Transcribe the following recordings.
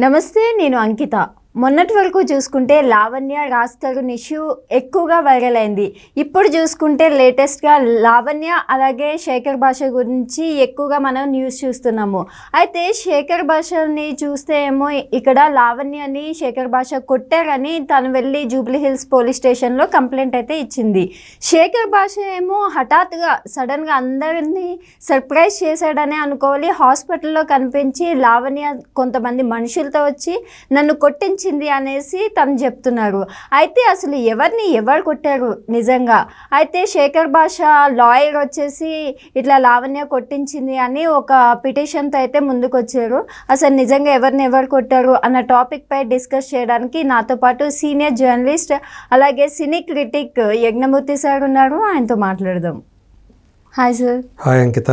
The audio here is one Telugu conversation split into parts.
నమస్తే నేను అంకిత మొన్నటి వరకు చూసుకుంటే లావణ్య రాస్తారు ఇష్యూ ఎక్కువగా వైరల్ అయింది. ఇప్పుడు చూసుకుంటే లేటెస్ట్గా లావణ్య అలాగే శేఖర్ భాష గురించి ఎక్కువగా మనం న్యూస్ చూస్తున్నాము. అయితే శేఖర్ భాషని చూస్తే ఏమో ఇక్కడ లావణ్యని శేఖర్ భాష కొట్టారని తను వెళ్ళి జూబ్లీ హిల్స్ పోలీస్ స్టేషన్లో కంప్లైంట్ అయితే ఇచ్చింది. శేఖర్ భాష ఏమో హఠాత్తుగా సడన్గా అందరినీ సర్ప్రైజ్ చేశాడని అనుకోవాలి. హాస్పిటల్లో కనిపించి లావణ్య కొంతమంది మనుషులతో వచ్చి నన్ను కొట్టించింది అనేసి తను చెప్తున్నారు అయితే అసలు ఎవరిని ఎవరు కొట్టారు నిజంగా? అయితే శేఖర్ భాష లాయర్ వచ్చేసి ఇట్లా లావణ్య కొట్టించింది అని ఒక పిటిషన్తో అయితే ముందుకు వచ్చారు అసలు నిజంగా ఎవరిని ఎవరు కొట్టారు అన్న టాపిక్ పై డిస్కస్ చేయడానికి నాతో పాటు సీనియర్ జర్నలిస్ట్ అలాగే సినీ క్రిటిక్ యజ్ఞమూర్తి సార్ ఉన్నారు. ఆయనతో మాట్లాడదాం. Hi sir. Hi Ankita.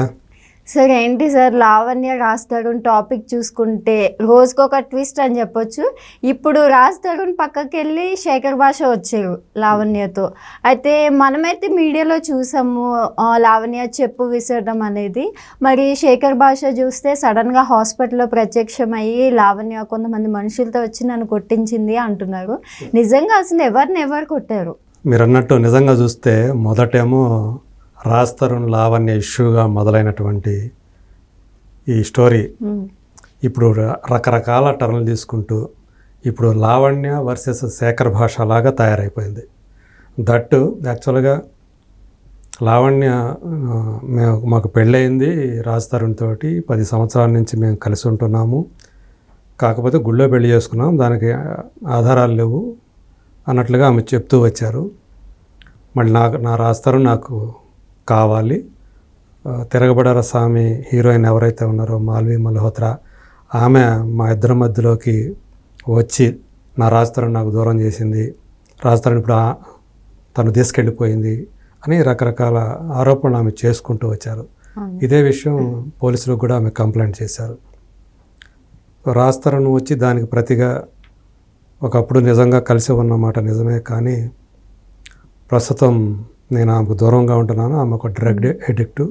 Sir ఏంటి సార్ లావణ్య రాస్తారు టాపిక్ చూసుకుంటే రోజుకొక ట్విస్ట్ అని చెప్పొచ్చు. ఇప్పుడు రాస్తారు పక్కకి వెళ్ళి శేఖర్ భాష వచ్చారు లావణ్యతో. అయితే మనమైతే మీడియాలో చూసాము లావణ్య చెప్పు విసరడం అనేది. మరి శేఖర్ భాష చూస్తే సడన్గా హాస్పిటల్లో ప్రత్యక్షమయ్యి లావణ్య కొంతమంది మనుషులతో వచ్చి నన్ను కొట్టించింది అంటున్నారు. నిజంగా అసలు ఎవరిని ఎవరు కొట్టారు? మీరు అన్నట్టు నిజంగా చూస్తే మొదటేమో రాస్తరుణ్ లావణ్య ఇష్యూగా మొదలైనటువంటి ఈ స్టోరీ ఇప్పుడు రకరకాల టర్న్లు తీసుకుంటూ ఇప్పుడు లావణ్య వర్సెస్ శేఖర్ భాష లాగా తయారైపోయింది. దట్టు యాక్చువల్గా లావణ్య మేము మాకు పెళ్ళయింది రాజ్ తరుణ్ తోటి పది సంవత్సరాల నుంచి మేము కలిసి ఉంటున్నాము. కాకపోతే గుళ్ళో పెళ్ళి చేసుకున్నాం దానికి ఆధారాలు లేవు అన్నట్లుగా ఆమె చెప్తూ వచ్చారు. మళ్ళీ నాకు నా రాస్తారు నాకు కావాలి. తిరగబడార స్వామి హీరోయిన్ ఎవరైతే ఉన్నారో మాల్వి మల్హోత్రా ఆమె మా ఇద్దరి మధ్యలోకి వచ్చి నా రాజతరం నాకు దూరం చేసింది. రాజతరం ఇప్పుడు తను తీసుకెళ్ళిపోయింది అని రకరకాల ఆరోపణలు ఆమె చేసుకుంటూ వచ్చారు. ఇదే విషయం పోలీసులకు కూడా ఆమె కంప్లైంట్ చేశారు. రాజతరం వచ్చి దానికి ప్రతిగా ఒకప్పుడు నిజంగా కలిసి ఉన్నమాట నిజమే కానీ ప్రస్తుతం నేను ఆమెకు దూరంగా ఉంటున్నాను. ఆమె ఒక డ్రగ్ ఎడిక్ట్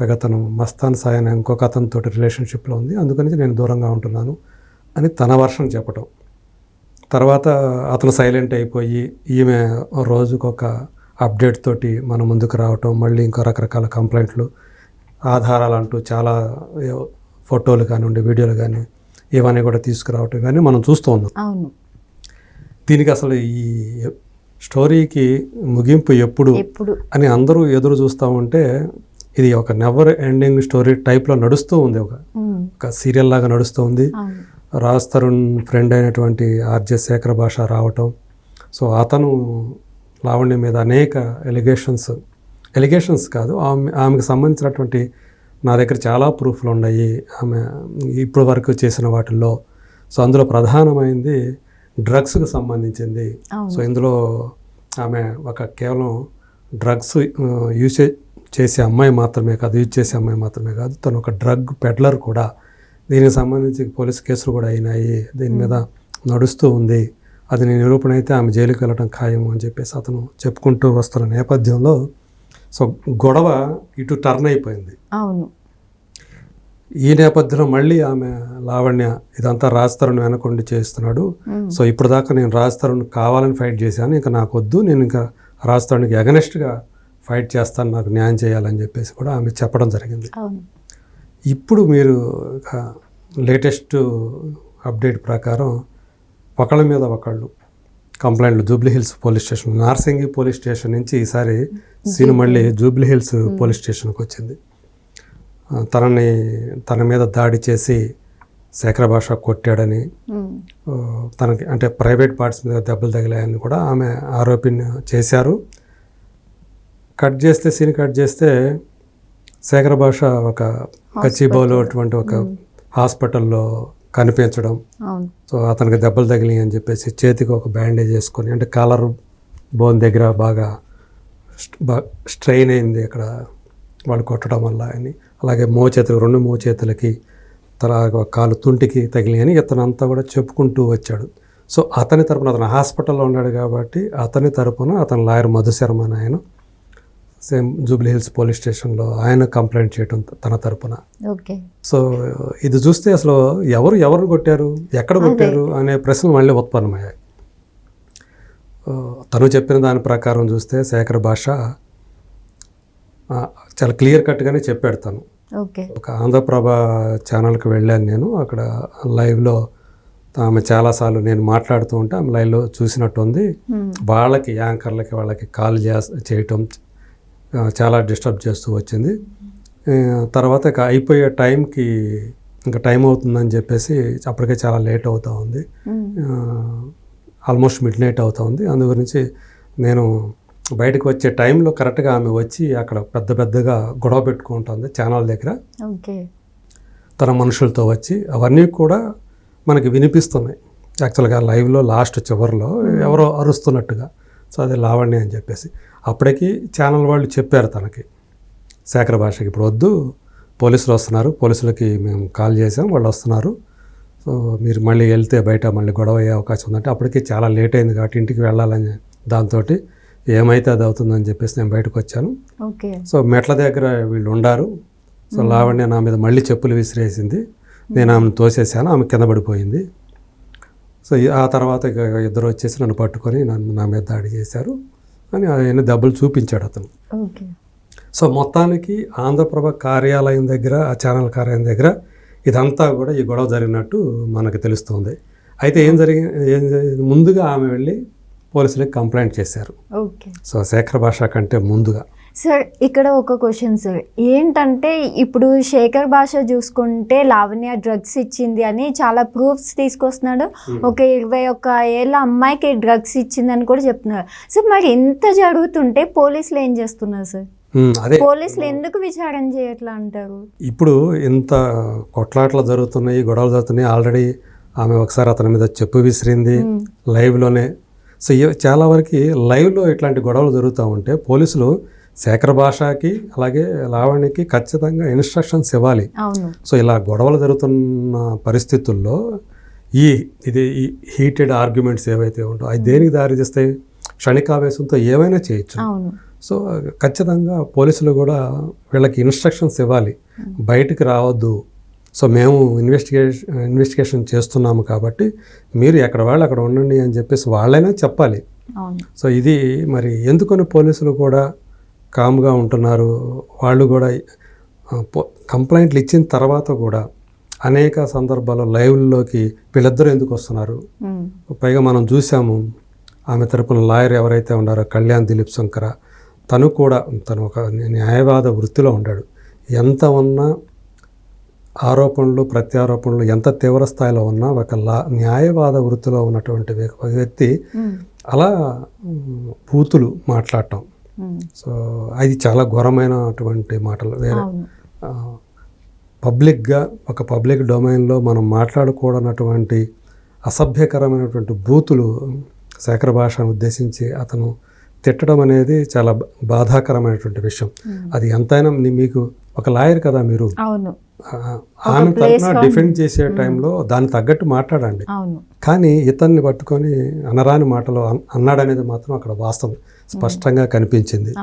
పైగా తను మస్తాన్ సాయి అనే ఇంకొక అతనితో రిలేషన్షిప్లో ఉంది. అందుకని నేను దూరంగా ఉంటున్నాను అని తన వర్షం చెప్పటం. తర్వాత అతను సైలెంట్ అయిపోయి ఈమె రోజుకొక అప్డేట్ తోటి మన ముందుకు రావటం మళ్ళీ ఇంకో రకరకాల కంప్లైంట్లు ఆధారాలు అంటూ చాలా ఫోటోలు కానివ్వండి వీడియోలు కానీ ఇవన్నీ కూడా తీసుకురావటం కానీ మనం చూస్తూ ఉన్నాం. అవును. దీనికి అసలు ఈ స్టోరీకి ముగింపు ఎప్పుడు అని అందరూ ఎదురు చూస్తూ ఉంటే ఇది ఒక నెవర్ ఎండింగ్ స్టోరీ టైప్లో నడుస్తూ ఉంది. ఒక ఒక సీరియల్ లాగా నడుస్తూ ఉంది. రాజ్ తరుణ్ ఫ్రెండ్ అయినటువంటి ఆర్జే శేఖర్ భాష రావటం. సో అతను లావణ్య మీద అనేక ఎలిగేషన్స్ ఎలిగేషన్స్ కాదు ఆమె ఆమెకు సంబంధించినటువంటి నా దగ్గర చాలా ప్రూఫ్లు ఉన్నాయి. ఆమె ఇప్పటి వరకు చేసిన వాటిల్లో. సో అందులో ప్రధానమైంది డ్రగ్స్కి సంబంధించింది. సో ఇందులో ఆమె ఒక కేవలం డ్రగ్స్ యూసేజ్ చేసే అమ్మాయి మాత్రమే కాదు యూజ్ చేసే అమ్మాయి మాత్రమే కాదు తను ఒక డ్రగ్ పెడ్లర్ కూడా. దీనికి సంబంధించి పోలీస్ కేసులు కూడా అయినాయి. దీని మీద నడుస్తూ ఉంది. అది నేను నిరూపణ అయితే ఆమె జైలుకి వెళ్ళడం ఖాయం అని చెప్పేసి అతను చెప్పుకుంటూ వస్తున్న నేపథ్యంలో సో గొడవ ఇటు టర్న్ అయిపోయింది. అవును. ఈ నేపథ్యంలో మళ్ళీ ఆమె లావణ్య ఇదంతా రాజతరుణ్ వెనకుండి చేస్తున్నాడు. సో ఇప్పుడు దాకా నేను రాజతరుణ్ కావాలని ఫైట్ చేశాను. ఇంకా నాకు వద్దు నేను ఇంకా రాజతరుణ్కి అగనెస్ట్గా ఫైట్ చేస్తాను. నాకు న్యాయం చేయాలని చెప్పేసి కూడా ఆమె చెప్పడం జరిగింది. ఇప్పుడు మీరు లేటెస్ట్ అప్డేట్ ప్రకారం ఒకళ్ళ మీద ఒకళ్ళు కంప్లైంట్లు Jubilee Hills police station Narsingi police station నుంచి ఈసారి సీన్ మళ్ళీ జూబ్లీ హిల్స్ పోలీస్ స్టేషన్కి వచ్చింది. తనని తన మీద దాడి చేసి శేఖర భాష కొట్టాడని తనకి అంటే ప్రైవేట్ పార్ట్స్ మీద దెబ్బలు తగిలాయని కూడా ఆమె ఆరోపణ చేశారు. కట్ చేస్తే సీన్ కట్ చేస్తే శేఖర భాష ఒక కచ్చిబౌలో అటువంటి ఒక హాస్పిటల్లో కనిపించడం. సో అతనికి దెబ్బలు తగిలినాయి అని చెప్పేసి చేతికి ఒక బ్యాండేజ్ వేసుకొని అంటే కాలర్ బోన్ దగ్గర బాగా స్ట్రెయిన్ అయింది అక్కడ. వాళ్ళు కొట్టడం వల్ల అని. అలాగే మోచేతులు రెండు మోచేతులకి తల కాలు తుంటికి తగిలి అని ఇతను అంతా కూడా చెప్పుకుంటూ వచ్చాడు. సో అతని తరపున అతను హాస్పిటల్లో ఉన్నాడు కాబట్టి అతని తరపున అతని లాయర్ మధుశర్మ అని ఆయన సేమ్ జూబ్లీ హిల్స్ పోలీస్ స్టేషన్లో ఆయన కంప్లైంట్ చేయటం తన తరపున. ఓకే. సో ఇది చూస్తే అసలు ఎవరు ఎవరు కొట్టారు ఎక్కడ కొట్టారు అనే ప్రశ్నలు మళ్ళీ ఉత్పన్నమయ్యాయి. తను చెప్పిన దాని ప్రకారం చూస్తే శేఖర్ భాష చాలా క్లియర్ కట్గానే చెప్పాడు తను. ఒక ఆంధ్రప్రభ ఛానల్కి వెళ్ళాను నేను. అక్కడ లైవ్లో ఆమె చాలాసార్లు నేను మాట్లాడుతూ ఉంటే ఆమె లైవ్లో చూసినట్టుంది. వాళ్ళకి యాంకర్లకి వాళ్ళకి కాల్ చేయటం చాలా డిస్టర్బ్ చేస్తూ వచ్చింది. తర్వాత ఇక అయిపోయే టైంకి ఇంకా టైం అవుతుందని చెప్పేసి అప్పటికే చాలా లేట్ అవుతూ ఉంది. ఆల్మోస్ట్ మిడ్ నైట్ అవుతా ఉంది. అందు గురించి నేను బయటకు వచ్చే టైంలో కరెక్ట్గా ఆమె వచ్చి అక్కడ పెద్ద పెద్దగా గొడవ పెట్టుకుంటుంది ఛానల్ దగ్గర. ఓకే. తన మనుషులతో వచ్చి అవన్నీ కూడా మనకి వినిపిస్తున్నాయి. యాక్చువల్గా లైవ్లో లాస్ట్ చివరిలో ఎవరో అరుస్తున్నట్టుగా. సో అది లావణ్య అని చెప్పేసి. అప్పటికి ఛానల్ వాళ్ళు చెప్పారు తనకి. శేఖర భాషకి ఇప్పుడు వద్దు పోలీసులు వస్తున్నారు పోలీసులకి మేము కాల్ చేసాం వాళ్ళు వస్తున్నారు. సో మీరు మళ్ళీ వెళ్తే బయట మళ్ళీ గొడవ అయ్యే అవకాశం ఉందంటే అప్పటికి చాలా లేట్ అయింది కాబట్టి ఇంటికి వెళ్ళాలని దాంతో ఏమైతే అది అవుతుందని చెప్పేసి నేను బయటకు వచ్చాను. ఓకే. సో మెట్ల దగ్గర వీళ్ళు ఉండారు. సో లావణ్య నా మీద మళ్ళీ చెప్పులు విసిరేసింది. నేను ఆమెను తోసేసాను ఆమె కింద పడిపోయింది. సో ఆ తర్వాత ఇక ఇద్దరు వచ్చేసి నన్ను పట్టుకొని నన్ను నా మీద దాడి చేశారు. అని ఆయన దెబ్బలు చూపించాడు అతను. ఓకే. సో మొత్తానికి ఆంధ్రప్రభ కార్యాలయం దగ్గర ఆ ఛానల్ కార్యాలయం దగ్గర ఇదంతా కూడా ఈ గొడవ జరిగినట్టు మనకు తెలుస్తుంది. అయితే ఏం జరిగి? ముందుగా ఆమె వెళ్ళి పోలీసులకు కంప్లైంట్ చేశారు. ఓకే. సో శేఖర్ భాష కంటే ముందుగా. సార్ ఇక్కడ ఒక క్వశ్చన్ సార్. ఏంటంటే ఇప్పుడు శేఖర్ భాష చూసుకుంటే లావణ్య డ్రగ్స్ ఇచ్చింది అని చాలా ప్రూఫ్స్ తీసుకొస్తున్నాడు. ఒక ఇరవై ఒక్క ఏళ్ళ అమ్మాయికి డ్రగ్స్ ఇచ్చిందని కూడా చెప్తున్నారు. సార్ మరి ఇంత జరుగుతుంటే పోలీసులు ఏం చేస్తున్నారు సార్? అదే. పోలీసులు ఎందుకు విచారణ చేయట్లా అంటారు? ఇప్పుడు ఇంత కొట్లాట్లు జరుగుతున్నాయి గొడవలు జరుగుతున్నాయి. ఆల్రెడీ ఆమె ఒకసారి అతని మీద చెప్పు విసిరింది. లైవ్లోనే సో చాలా వరకు లైవ్లో ఇట్లాంటి గొడవలు జరుగుతూ ఉంటే పోలీసులు శేఖర భాషకి అలాగే లావణ్యకి ఖచ్చితంగా ఇన్స్ట్రక్షన్స్ ఇవ్వాలి. సో ఇలా గొడవలు జరుగుతున్న పరిస్థితుల్లో ఈ ఇది ఈ హీటెడ్ ఆర్గ్యుమెంట్స్ ఏవైతే ఉంటాయో అవి దేనికి దారి తీస్తాయి క్షణికావేశంతో ఏమైనా చేయొచ్చు. సో ఖచ్చితంగా పోలీసులు కూడా వీళ్ళకి ఇన్స్ట్రక్షన్స్ ఇవ్వాలి. బయటికి రావద్దు. సో మేము ఇన్వెస్టిగేషన్ ఇన్వెస్టిగేషన్ చేస్తున్నాము కాబట్టి మీరు ఎక్కడ వాళ్ళు అక్కడ ఉండండి అని చెప్పేసి వాళ్ళైనా చెప్పాలి. సో ఇది మరి ఎందుకని పోలీసులు కూడా కామ్గా ఉంటున్నారు? వాళ్ళు కూడా కంప్లైంట్లు ఇచ్చిన తర్వాత కూడా అనేక సందర్భాల్లో లైవ్లోకి వీళ్ళిద్దరూ ఎందుకు వస్తున్నారు. పైగా మనం చూసాము ఆమె తరపున లాయర్ ఎవరైతే ఉన్నారో కళ్యాణ్ దిలీప్ శంకర తను కూడా తను ఒక న్యాయవాద వృత్తిలో ఉన్నాడు ఎంత ఉన్నా ఆరోపణలు ప్రత్యారోపణలు ఎంత తీవ్ర స్థాయిలో ఉన్నా ఒక లా న్యాయవాద వృత్తిలో ఉన్నటువంటి వ్యక్తి. అలా బూతులు మాట్లాడటం. సో అది చాలా ఘోరమైనటువంటి మాటలు వేరే పబ్లిక్గా ఒక పబ్లిక్ డొమైన్లో మనం మాట్లాడకూడనటువంటి అసభ్యకరమైనటువంటి బూతులు శేఖర భాషను ఉద్దేశించి అతను తిట్టడం అనేది చాలా బాధాకరమైనటువంటి విషయం. అది ఎంతైనా మీకు ఒక లాయర్ కదా మీరు. ఆమె తరఫున డిఫెండ్ చేసే టైంలో దాన్ని తగ్గట్టు మాట్లాడండి. కానీ ఇతన్ని పట్టుకొని అనరాని మాటలు అన్- అన్నాడనేది మాత్రం అక్కడ వాస్తవం. స్పష్టంగా కనిపించింది.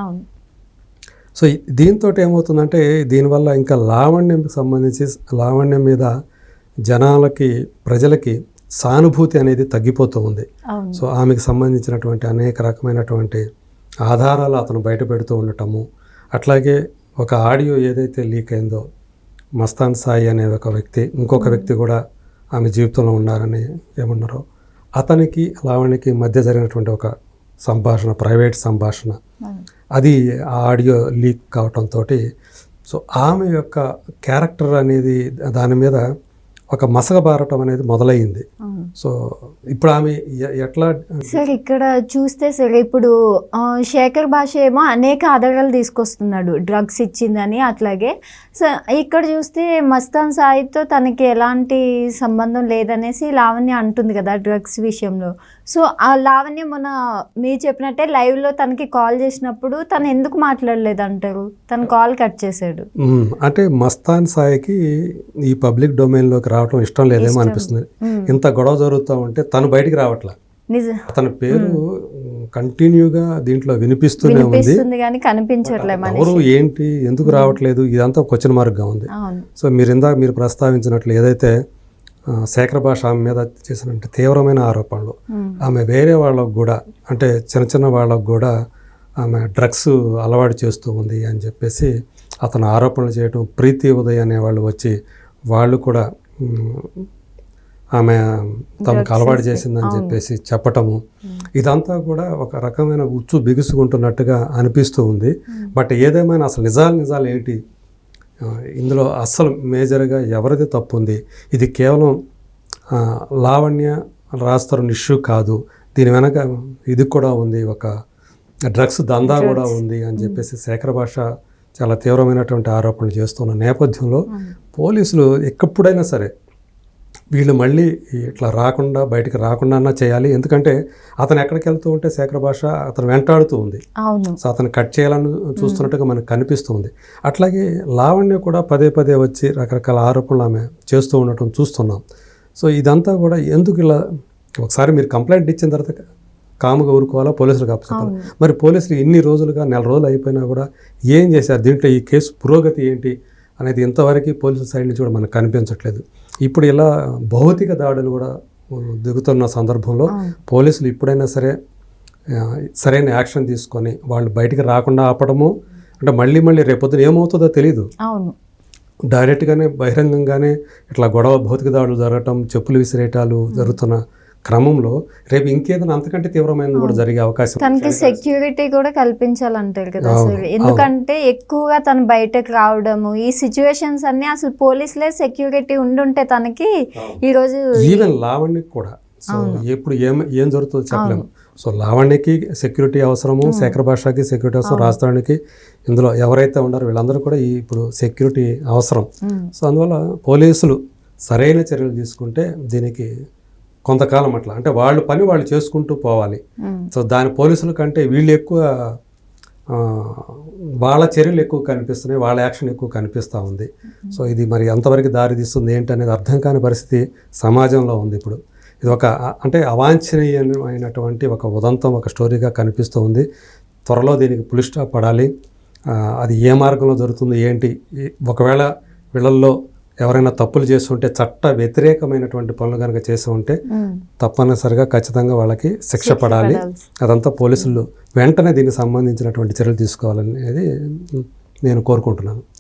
సో దీంతో ఏమవుతుందంటే దీనివల్ల ఇంకా లావణ్యం సంబంధించి లావణ్యం మీద జనాలకి ప్రజలకి సానుభూతి అనేది తగ్గిపోతూ ఉంది. సో ఆమెకు సంబంధించినటువంటి అనేక రకమైనటువంటి ఆధారాలు అతను బయట పెడుతూ ఉండటము అట్లాగే ఒక ఆడియో ఏదైతే లీక్ అయిందో మస్తాన్ సాయి అనే ఒక వ్యక్తి ఇంకొక వ్యక్తి కూడా ఆమె జీవితంలో ఉన్నారని ఏమన్నారో అతనికి లావణ్యకి మధ్య జరిగినటువంటి ఒక సంభాషణ ప్రైవేట్ సంభాషణ. అది ఆ ఆడియో లీక్ కావటంతో సో ఆమె యొక్క క్యారెక్టర్ అనేది దాని మీద ఒక మసకబారటం అనేది మొదలయ్యింది. అవును. సో ఇప్పుడు ఆమె ఎట్లా సార్ ఇక్కడ చూస్తే సార్ ఇప్పుడు శేఖర్ భాష ఏమో అనేక ఆధారాలు తీసుకొస్తున్నాడు. డ్రగ్స్ ఇచ్చిందని అట్లాగే. సో ఇక్కడ చూస్తే మస్తాన్ సాయితో తనకి ఎలాంటి సంబంధం లేదనేసి లావణ్య అంటుంది కదా డ్రగ్స్ విషయంలో. సో ఆ లావణ్య మొన్న మీరు చెప్పినట్టే లైవ్లో తనకి కాల్ చేసినప్పుడు తను ఎందుకు మాట్లాడలేదు అంటారు తను కాల్ కట్ చేశాడు. అంటే మస్తాన్ సాయికి ఈ పబ్లిక్ డొమైన్లోకి రావటం ఇష్టం లేదేమో అనిపిస్తుంది. ఇంత గొడవ జరుగుతూ ఉంటే తను బయటికి రావట్లా? అతని పేరు కంటిన్యూగా దీంట్లో వినిపిస్తూనే ఉంది. ఎవరు ఏంటి ఎందుకు రావట్లేదు ఇదంతా క్వశ్చన్ మార్క్గా ఉంది. సో మీరు ఇందాక మీరు ప్రస్తావించినట్లు ఏదైతే శేఖర భాష ఆమె మీద చేసిన తీవ్రమైన ఆరోపణలు. ఆమె వేరే వాళ్ళకు కూడా అంటే చిన్న చిన్న వాళ్ళకు కూడా ఆమె డ్రగ్స్ అలవాటు చేస్తూ ఉంది అని చెప్పేసి అతను ఆరోపణలు చేయటం ప్రీతి ఉదయ్ అనే వాళ్ళు వచ్చి వాళ్ళు కూడా ఆమె తమకు అలవాటు చేసిందని చెప్పేసి చెప్పటము. ఇదంతా కూడా ఒక రకమైన ఉచ్చు బిగుసుకుంటున్నట్టుగా అనిపిస్తూ ఉంది. బట్ ఏదేమైనా అసలు నిజాలు నిజాలు ఏంటి? ఇందులో అస్సలు మేజర్గా ఎవరిది తప్పు ఉంది ఇది కేవలం లావణ్య రాస్తారు ఇష్యూ కాదు. దీని వెనక ఇది కూడా ఉంది. ఒక డ్రగ్స్ దందా కూడా ఉంది అని చెప్పేసి శేఖర భాష చాలా తీవ్రమైనటువంటి ఆరోపణలు చేస్తున్న నేపథ్యంలో పోలీసులు ఎక్కప్పుడైనా సరే వీళ్ళు మళ్ళీ ఇట్లా రాకుండా బయటికి రాకుండా చేయాలి. ఎందుకంటే అతను ఎక్కడికి వెళ్తూ ఉంటే శేఖర భాష అతను వెంటాడుతూ ఉంది. సో అతను కట్ చేయాలని చూస్తున్నట్టుగా మనకు కనిపిస్తుంది అట్లాగే లావణ్య కూడా పదే పదే వచ్చి రకరకాల ఆరోపణలు ఆమె చేస్తూ ఉండటం చూస్తున్నాం. సో ఇదంతా కూడా ఎందుకు ఇలా ఒకసారి మీరు కంప్లైంట్ ఇచ్చిన తర్వాత కాముగా ఊరుకోవాలా? పోలీసులకు అప్పచెప్పాలి మరి పోలీసులు ఇన్ని రోజులుగా నెల రోజులు అయిపోయినా కూడా ఏం చేశారు? దీంట్లో ఈ కేసు పురోగతి ఏంటి అనేది ఇంతవరకు పోలీసుల సైడ్ నుంచి కూడా మనకు కనిపించట్లేదు. ఇప్పుడు ఇలా భౌతిక దాడులు కూడా దిగుతున్న సందర్భంలో పోలీసులు ఇప్పుడైనా సరే సరైన యాక్షన్ తీసుకొని వాళ్ళు బయటికి రాకుండా ఆపడము అంటే మళ్ళీ మళ్ళీ రేపొద్దున ఏమవుతుందో తెలియదు అవును. డైరెక్ట్గానే బహిరంగంగానే ఇట్లా గొడవ భౌతిక దాడులు జరగటం చెప్పులు విసిరేటాలు జరుగుతున్న క్రమంలో రేపు ఇంకేదైనా అంతకంటే తీవ్రమైనది కూడా జరిగే అవకాశం తనకి సెక్యూరిటీ కూడా కల్పించాలంటారు కదా అసలు. ఎందుకంటే ఎక్కువగా తను బయటకు రావడము ఈ సిచ్యువేషన్స్ అన్ని అసలు పోలీసులే సెక్యూరిటీ ఉండుంటే తనకి ఈ రోజు ఈవెన్ లావణ్యకి కూడా. సో ఎప్పుడు ఏం ఏం జరుగుతుందో చెప్పలేము. సో లావణ్యకి సెక్యూరిటీ అవసరము శేఖర భాషకి సెక్యూరిటీ అవసరం రాష్ట్రానికి ఇందులో ఎవరైతే ఉన్నారో వీళ్ళందరూ కూడా ఈ ఇప్పుడు సెక్యూరిటీ అవసరం. సో అందువల్ల పోలీసులు సరైన చర్యలు తీసుకుంటే దీనికి కొంతకాలం అట్లా. అంటే వాళ్ళు పని వాళ్ళు చేసుకుంటూ పోవాలి. సో దాని పోలీసుల కంటే వీళ్ళు ఎక్కువ వాళ్ళ చర్యలు ఎక్కువ కనిపిస్తున్నాయి వాళ్ళ యాక్షన్ ఎక్కువ కనిపిస్తూ ఉంది. సో ఇది మరి ఎంతవరకు దారి తీస్తుంది ఏంటి అనేది అర్థం కాని పరిస్థితి సమాజంలో ఉంది ఇప్పుడు. ఇది ఒక అంటే అవాంఛనీయమైనటువంటి ఒక ఉదంతం ఒక స్టోరీగా కనిపిస్తూ ఉంది. త్వరలో దీనికి పులి స్టాప్ పడాలి అది ఏ మార్గంలో జరుగుతుంది ఏంటి? ఒకవేళ వీళ్ళల్లో ఎవరైనా తప్పులు చేస్తుంటే చట్ట వ్యతిరేకమైనటువంటి పనులు కనుక చేసి ఉంటే. తప్పనిసరిగా ఖచ్చితంగా వాళ్ళకి శిక్ష పడాలి. అదంతా పోలీసులు వెంటనే దీనికి సంబంధించినటువంటి చర్యలు తీసుకోవాలనేది నేను కోరుకుంటున్నాను